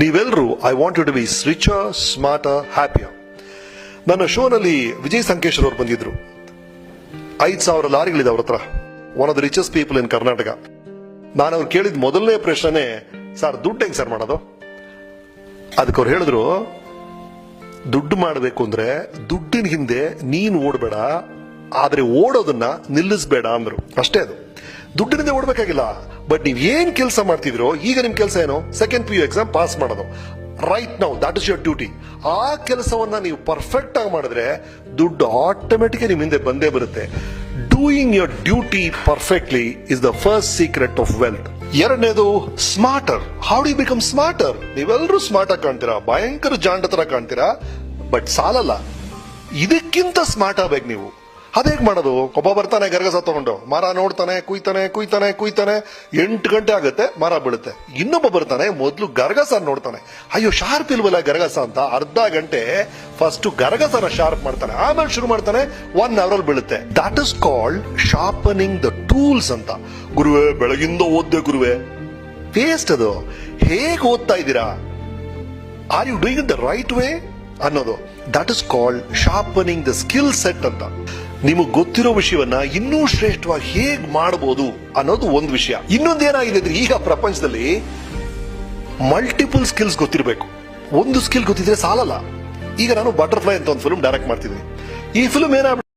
ನೀವೆಲ್ಲರೂ I want you to be richer smarter happier ನನ್ನ ಶೋನಲ್ಲಿ ವಿಜಯ್ ಸಂಕೇಶ್ವರ್ ಅವರು ಬಂದಿದ್ರು. ಐದು ಸಾವಿರ ಲಾರಿಗಳಿದೆ ಅವ್ರ ಹತ್ರ. One of the richest people in Karnataka ನಾನು ಅವ್ರು ಕೇಳಿದ ಮೊದಲನೇ ಪ್ರಶ್ನೆ ಸರ್, ದುಡ್ಡು ಹೆಂಗ್ ಸರ್ ಮಾಡೋದು? ಅದಕ್ಕೆ ಅವ್ರು ಹೇಳಿದ್ರು, ದುಡ್ಡು ಮಾಡಬೇಕು ಅಂದ್ರೆ ದುಡ್ಡಿನ ಹಿಂದೆ ನೀನು ಓಡಬೇಡ, ಆದರೆ ಓಡೋದನ್ನ ನಿಲ್ಲಿಸಬೇಡ ಅಂದ್ರು. ಅಷ್ಟೇ ಅದು. ದುಡ್ಡಿನಿಂದ ಓಡಬೇಕಾಗಿಲ್ಲ. ಬಟ್ ನೀವ್ ಏನ್ ಕೆಲಸ ಮಾಡ್ತಿದ್ರೋ, ಈಗ ನಿಮ್ ಕೆಲಸ ಏನು? Second P U exam pass ಮಾಡೋದು. Right now that is your duty ಆ ಕೆಲಸವನ್ನ ನೀವು ಪರ್ಫೆಕ್ಟ್ ಆಗಿ ಮಾಡಿದ್ರೆ, ದುಡ್ಡು ಆಟೋಮೆಟಿಕ್ ನಿಮ್ ಹಿಂದೆ ಬಂದೇ ಬರುತ್ತೆ. Doing your duty perfectly is the first secret of wealth ಎರಡನೇದು smarter how do become smarter ನೀವೆಲ್ಲರೂ ಸ್ಮಾರ್ಟ್ ಆಗಿ ಕಾಣ್ತೀರಾ? ಭಯಂಕರ ಜಾಂಡ ತರ ಕಾಣ್ತೀರಾ? ಬಟ್ ಸಾಲಲ್ಲ. ಇದಕ್ಕಿಂತ ಸ್ಮಾರ್ಟ್ ಆಗ್ಬೇಕು ನೀವು. ಅದೇಗ್ ಮಾಡೋದು? ಒಬ್ಬ ಬರ್ತಾನೆ ಗರಗಸ ತಗೊಂಡು ಮರ ನೋಡ್ತಾನೆ, ಕುಯ್ತಾನೆ ಕುಯ್ತಾನೆ ಕುಯ್ತಾನೆ. ಎಂಟು ಗಂಟೆ ಆಗುತ್ತೆ, ಮರ ಬೀಳುತ್ತೆ. ಇನ್ನೊಬ್ಬ ಬರ್ತಾನೆ, ಮೊದಲು ಗರಗಸ ನೋಡ್ತಾನೆ. ಅಯ್ಯೋ, ಶಾರ್ಪ್ ಇಲ್ವಲ್ಲ ಗರಗಸ ಅಂತ? ಅರ್ಧ ಗಂಟೆ ಫಸ್ಟ್ ಗರಗಸನ ಶಾರ್ಪ್ ಮಾಡ್ತಾನೆ. ಆಮೇಲೆ ಶುರು ಮಾಡ್ತಾನೆ ಒನ್ ಅವರ್ ಅಲ್ಲಿ ಬೀಳುತ್ತೆ. That is called sharpening the tools ಅಂತ. ಗುರುವೆ, ಬೆಳಗಿಂದ ಓದ್ದೆ ಗುರುವೆ. ವೇಸ್ಟ್ ಅದು. ಹೇಗೆ ಓದ್ತಾ ಇದ್ದೀರಾ? Are you doing the right way ಅನ್ನೋದು. That is called sharpening the skill set ಅಂತ. ನಿಮಗೆ ಗೊತ್ತಿರೋ ವಿಷಯವನ್ನ ಇನ್ನೂ ಶ್ರೇಷ್ಠವಾಗಿ ಹೇಗ್ ಮಾಡಬಹುದು ಅನ್ನೋದು ಒಂದು ವಿಷಯ. ಇನ್ನೊಂದು ಏನಾಗಿದೆ ಅಂದ್ರೆ ಈಗ ಪ್ರಪಂಚದಲ್ಲಿ ಮಲ್ಟಿಪಲ್ ಸ್ಕಿಲ್ಸ್ ಗೊತ್ತಿರಬೇಕು. ಒಂದು ಸ್ಕಿಲ್ ಗೊತ್ತಿದ್ರೆ ಸಾಲಲ್ಲ. ಈಗ ನಾನು ಬಟರ್ಫ್ಲೈ ಅಂತ ಒಂದು ಫಿಲ್ಮ್ ಡೈರೆಕ್ಟ್ ಮಾಡ್ತಿದ್ದೀನಿ. ಈ ಫಿಲ್ಮ್ ಏನಾಗ್ಬಿಟ್ಟು